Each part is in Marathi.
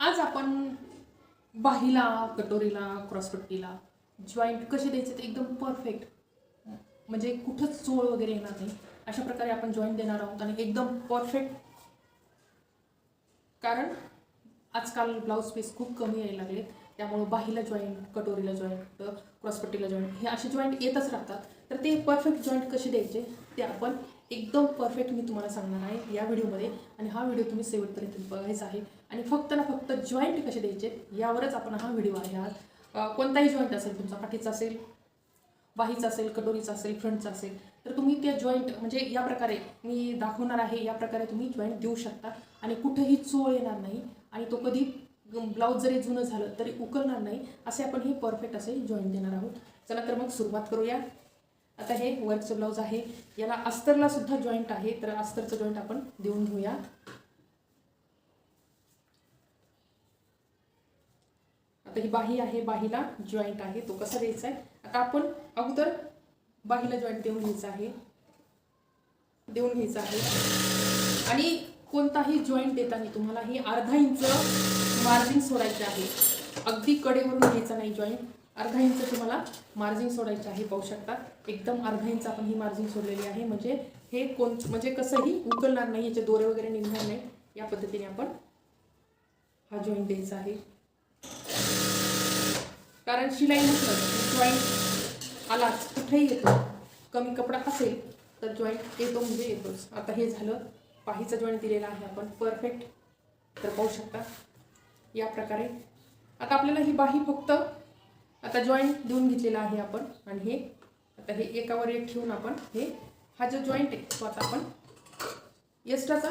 आज आपण बाहीला कटोरीला क्रॉसपट्टीला जॉईंट कसे द्यायचे ते एकदम परफेक्ट म्हणजे कुठंच चोळ वगैरे येणार नाही. अशा प्रकारे आपण जॉईंट देणार आहोत आणि एकदम परफेक्ट कारण आजकाल ब्लाऊज पीस खूप कमी यायला लागले त्यामुळं बाहीला जॉईंट कटोरीला जॉईंट क्रॉसपट्टीला जॉईंट हे असे जॉईंट येतच राहतात. तर ते परफेक्ट जॉईंट कसे द्यायचे ते आपण एकदम परफेक्ट मी तुम्हाला सांगणार आहे या व्हिडिओमध्ये. आणि हा व्हिडिओ तुम्ही शेवटपर्यंत बघायचा आहे. आणि फक्त ना फक्त जॉईंट कसे द्यायचे यावरच आपण हा व्हिडिओ आहे आज. कोणताही जॉईंट असेल तुमचा पाठीचा असेल बाहीचा असेल कटोरीचा असेल फ्रंटचा असेल तर तुम्ही त्या जॉईंट म्हणजे या प्रकारे मी दाखवणार आहे या प्रकारे तुम्ही जॉईंट देऊ शकता. आणि कुठेही चोळ येणार नाही. आणि तो कधी ब्लाऊज जरी जुनं झालं तरी उकलणार नाही. असे आपण हे परफेक्ट असे जॉईंट देणार आहोत. चला तर मग सुरुवात करूया. आता हे वर्कचं ब्लाऊज आहे. याला अस्तरला सुद्धा जॉईंट आहे. तर अस्तरचं जॉईंट आपण देऊन घेऊया. आता ही बाही आहे. बाहीला जॉईंट आहे. तो कसा द्यायचा आहे? आता आपण अगोदर बाहीला जॉईंट देऊन घ्यायचा आहे. देऊन घ्यायचा आहे. आणि कोणताही जॉईंट देताना तुम्हाला ही अर्धा इंच मार्जिन सोडायचे आहे. अगदी कडेवरून घ्यायचा नाही जॉईंट अर्धा इंच तुम्हाला मार्जिन सोडायचे आहे पाहू शकता. एकदम अर्धा इंच आपण ही मार्जिन सोडलेली आहे. म्हणजे हे कोण म्हणजे कसंही उकलणार नाही याचे दोरे वगैरे निघणार नाही या पद्धतीने आपण हा जॉईंट द्यायचा आहे. कारण शिलाई नसलं जॉईंट आलाच कुठेही येतो. कमी कपडा असेल तर जॉईंट येतो म्हणजे येतोच. आता हे झालं पाहीचा जॉईंट दिलेला आहे आपण. परफेक्ट तर पाहू शकता. या प्रकारे. आता आपल्याला ही बाही फक्त आता जॉईंट देऊन घेतलेला आहे आपण. आणि हे आता हे एकावर एक ठेवून आपण हे हा जो जॉईंट आहे तो आता आपण एक्स्ट्राचा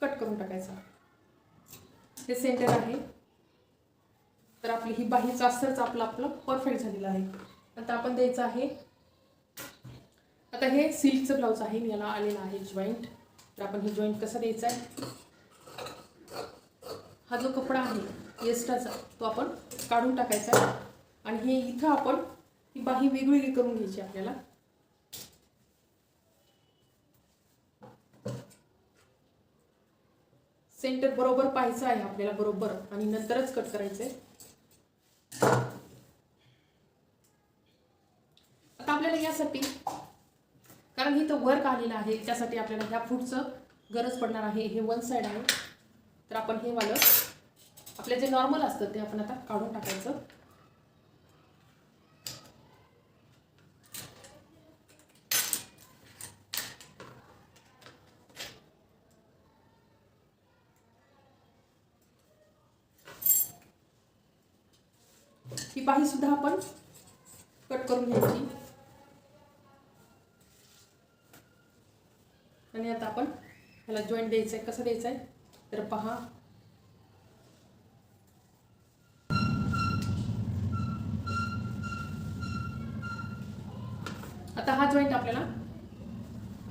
कट करून टाकायचा. हे सेंटर आहे. तर आपली ही बाहीचा अस्तरच आपलं आपलं परफेक्ट झालेलं आहे. आता आपण द्यायचं आहे. आता हे सिल्कचं ब्लाऊज आहे याला आलेलं आहे जॉईंट तर आपण हे जॉईंट कसा द्यायचा आहे? हा जो कपडा आहे एक्स्ट्राचा तो आपण काढून टाकायचा आहे. आणि हे इथं आपण ही बाही वेगवेगळी करून घ्यायची आपल्याला. सेंटर बरोबर पाहायचं आहे आपल्याला बरोबर आणि नंतरच कट करायचं आहे आता आपल्याला यासाठी कारण इथं वर्क आलेलं आहे त्यासाठी आपल्याला ह्या फूटचं गरज पडणार आहे. हे वन साईड आहे. तर आपण हे वालं आपले जे नॉर्मल असतं ते आपण आता काढून टाकायचं. ही सुद्धा आपण कट करून घ्यायची. आणि आता आपण ह्याला जॉईंट द्यायचं आहे. कसं द्यायचं आहे? तर पहा. आता हा जॉईंट आपल्याला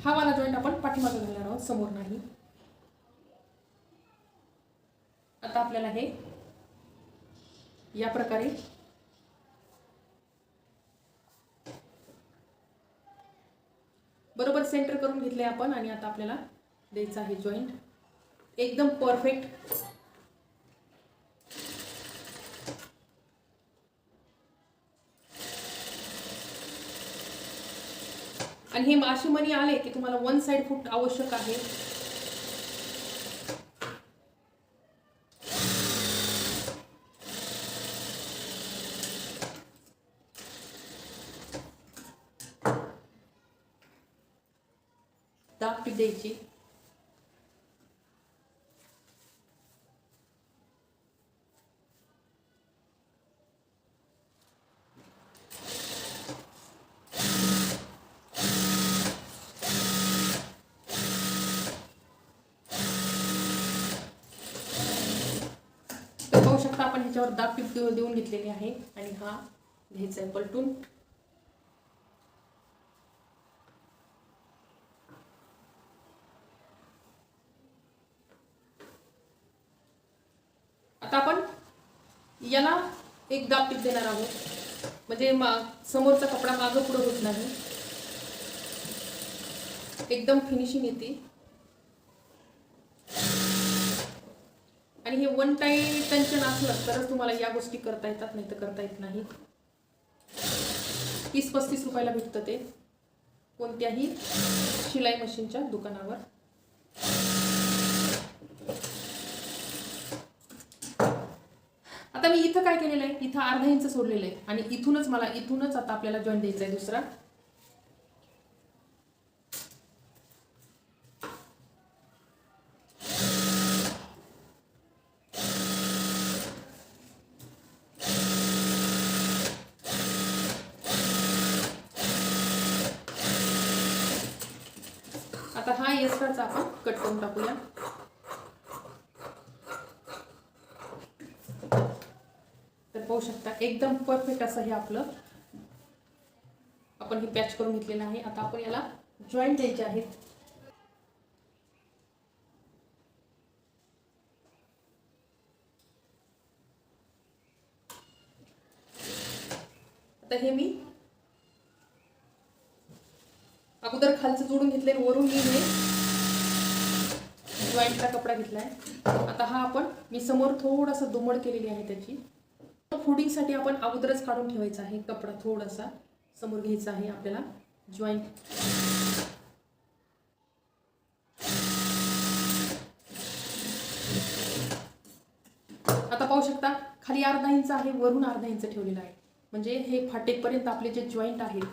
हा वाला जॉईंट आपण पाठीमागे घालणार आहोत. समोर नाही. आता आपल्याला हे या प्रकारे बरोबर सेंटर करून घेतले आपण आणि आता आपल्याला द्यायचं आहे जॉईंट एकदम परफेक्ट आणि हे माशी मनी आले की तुम्हाला वन साइड फूट आवश्यक आहे. दाब द्यायची. पाहू शकता आपण ह्याच्यावर दाब पिप देऊन घेतलेली आहे. आणि हा घ्यायचा आहे पलटून आता आपण याला एक दाब देणार आहोत. म्हणजे मा समोरचा कपडा मागं पुढं होत नाही. एकदम फिनिशिंग येते. आणि हे वन टाईम टेन्शन असलं तरच तुम्हाला या गोष्टी करता येतात नाही तर करता येत नाही. तीस पस्तीस रुपयाला भेटतं ते. कोणत्याही शिलाई मशीनच्या दुकानावर. आता मी इथं काय केलेलं आहे? इथं अर्धा इंच सोडलेलं आहे. आणि इथूनच मला इथूनच आता आपल्याला जॉईन द्यायचा आहे दुसरा. आता हा एक्स्ट्राचा आपण कट करून टाकूया तर पाहू शकता. एकदम परफेक्ट असं हे आपलं. आपण हे पॅच करून घेतलेलं आहे. आता आपण याला जॉईंट द्यायचे आहेत. आता हे मी अगोदर खालचं जोडून घेतले वरून मी हे जॉईंटचा कपडा घेतलाय. आता हा आपण मी समोर थोडासा दुमड केलेली आहे त्याची. फुडिंगसाठी आपण अगोदरच काढून ठेवायचा आहे. कपडा थोडासा समोर घ्यायचा आहे आपल्याला. जॉईंट आता पाहू शकता खाली अर्धा इंच आहे वरून अर्धा इंच ठेवलेला आहे. म्हणजे हे फाटेपर्यंत आपले जे जॉईंट आहेत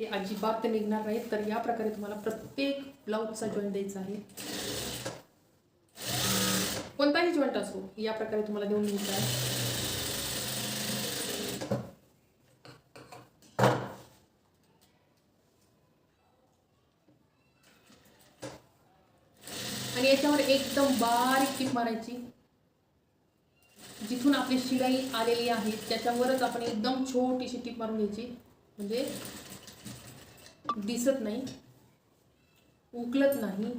ते अजिबात निघणार नाहीत. तर या प्रकारे तुम्हाला प्रत्येक ब्लाऊजचा जॉईंट द्यायचा आहे. कोणताही जॉईंट असो या प्रकारे तुम्हाला देऊन घ्यायचा आहे. आणि याच्यावर एकदम बारीक टीप मारायची. जिथून आपली शिलाई आलेली आहे त्याच्यावरच आपण एकदम छोटीशी टीप मारून घ्यायची. म्हणजे दिसत नाही उकलत नाही.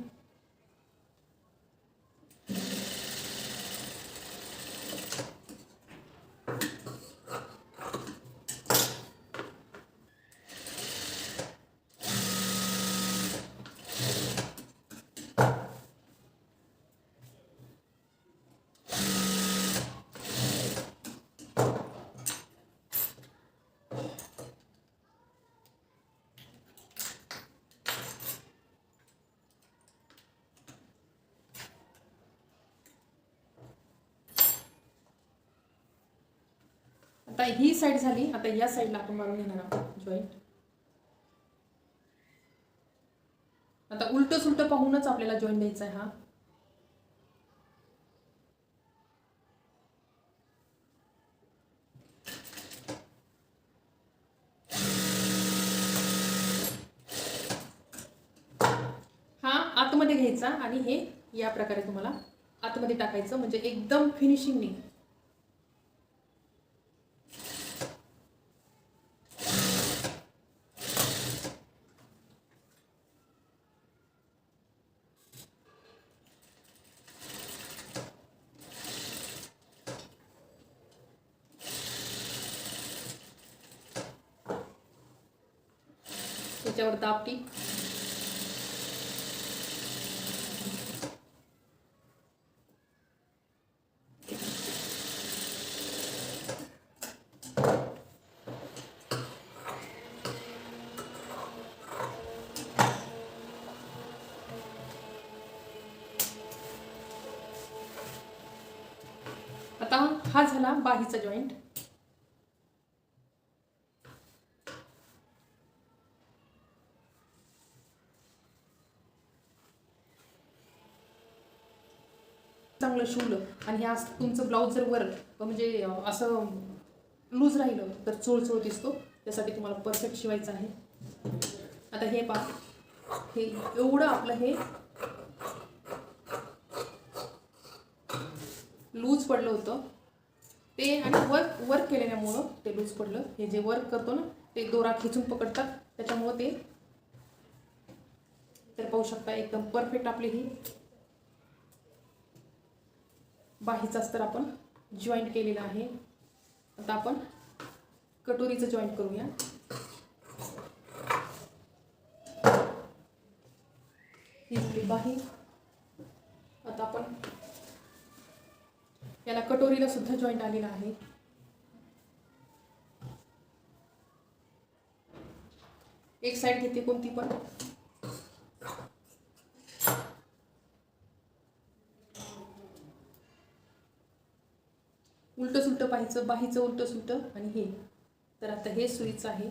आता ही साईड झाली. आता या साईडला आपण मारून घेणार आहोत. जॉईंट आता उलट सुलट पाहूनच आपल्याला जॉईंट द्यायचा आहे हा. हा आतमध्ये घ्यायचा आणि हे या प्रकारे तुम्हाला आतमध्ये टाकायचं. म्हणजे एकदम फिनिशिंग निघेल त्याच्यावर दाबटी आता हा झाला बाहीचा जॉईंट चांगलं शिवलं आणि हे असं तुमचं ब्लाऊज जर वर म्हणजे असं लूज राहिलं तर चोळचोळ दिसतो. त्यासाठी तुम्हाला परफेक्ट शिवायचं आहे. आता हे पा हे एवढं आपलं हे लूज पडलं होतं. ते आणि वर्क वर्क केल्यामुळं ते लूज पडलं. हे जे वर्क करतो ना ते दोरा खेचून पकडतात. त्याच्यामुळं ते तर पाहू शकता एकदम परफेक्ट आपली ही. बाहीचाच तर आपण जॉईंट केलेला आहे. आता आपण कटोरीचं जॉईंट करूया. ही झाली बाही. आता आपण याला कटोरीला सुद्धा जॉईंट आलेला आहे. एक साईड घेते कोणती पण उलटं सुलटं बाहीचं उलटं सुलटं आणि हे. तर आता हे सुईच आहे.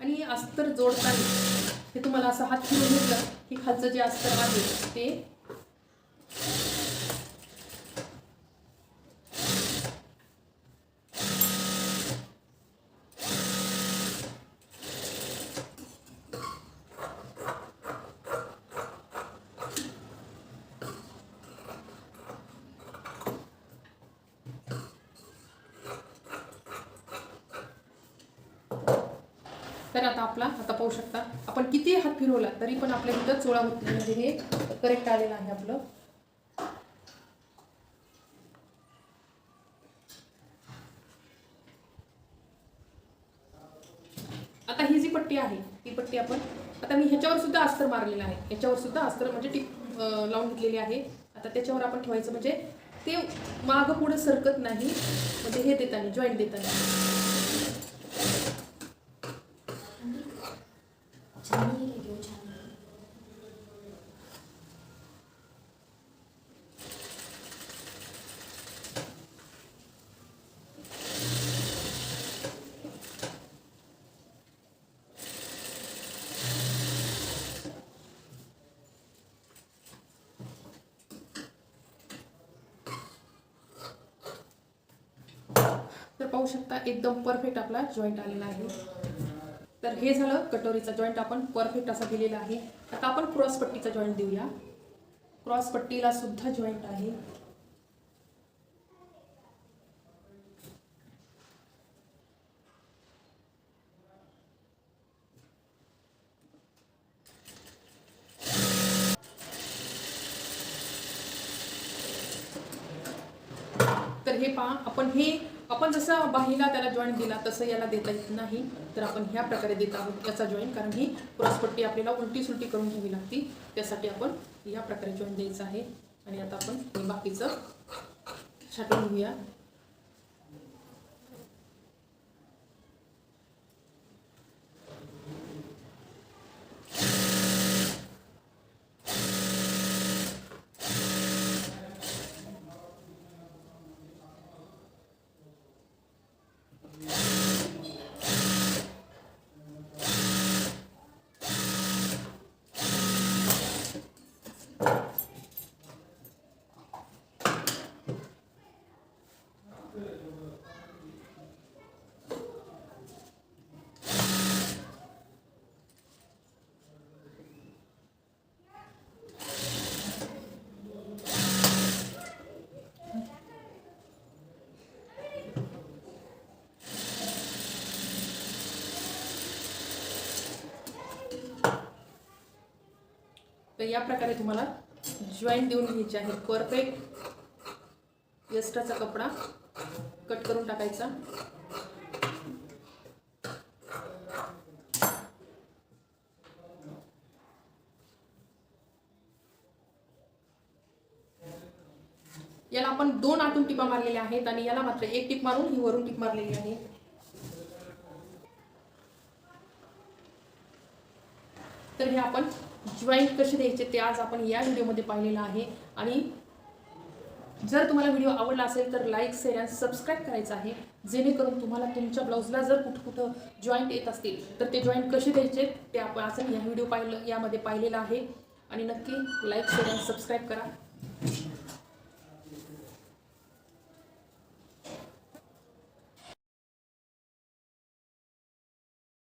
आणि अस्तर जोडताना. हे तुम्हाला असं हात फिरून घेतलं की खालचं जे अस्तर आहे ते तर आता आपला आता पाहू शकता. आपण किती हात फिरवला तरी पण आपल्या इथं चोळा होत नाही. म्हणजे हे करेक्ट आलेलं आहे आपलं. आता ही जी पट्टी आहे ती पट्टी आपण आता मी ह्याच्यावर सुद्धा अस्तर मारलेलं आहे. ह्याच्यावर सुद्धा अस्तर म्हणजे टिक लावून घेतलेली आहे. आता त्याच्यावर आपण ठेवायचं म्हणजे ते मागं पुढे सरकत नाही. म्हणजे हे देताना जॉईंट देताना. तर पाहू शकता एकदम परफेक्ट आपला जॉईंट आलेला आहे. तर हे झालं कटोरीचा जॉईंट आपण परफेक्ट असा दिलेला आहे. आता आपण क्रॉस पट्टीचा जॉईंट देऊया. क्रॉस पट्टीला सुद्धा जॉईंट आहे. तर हे पहा आपण हे आपण जसं बाहीला त्याला जॉईंट दिला तसं याला देता येत नाही. तर आपण ह्या प्रकारे देत आहोत याचा जॉईन कारण ही क्रॉसपट्टी आपल्याला उलटी सुलटी करून घ्यावी लागती. त्यासाठी आपण या प्रकारे जॉईन द्यायचं आहे. आणि आता आपण बाकीचं छाटून घेऊया. तर या प्रकारे तुम्हाला जॉईंट देऊन घ्यायचे आहे. परफेक्ट एक्स्ट्राचा कपडा कट करून टाकायचा. याला आपण दोन आतून टिपा मारलेल्या आहेत आणि याला मात्र एक टिप मारून ही वरून टिप मारलेली आहे. तर हे आपण जॉईंट कसे द्यायचे ते आज आपण या व्हिडिओमध्ये पाहिलेलं आहे. आणि जर तुम्हाला व्हिडिओ आवडला असेल तर लाईक शेअर आणि सबस्क्राईब करायचं आहे. जेणेकरून तुम्हाला तुमच्या ब्लाऊजला जर कुठं कुठं जॉईंट येत असतील तर ते जॉईंट कसे द्यायचे ते आपण असं या व्हिडिओ पाहिलं यामध्ये पाहिलेलं आहे. आणि नक्की लाईक शेअर आणि सबस्क्राईब करा.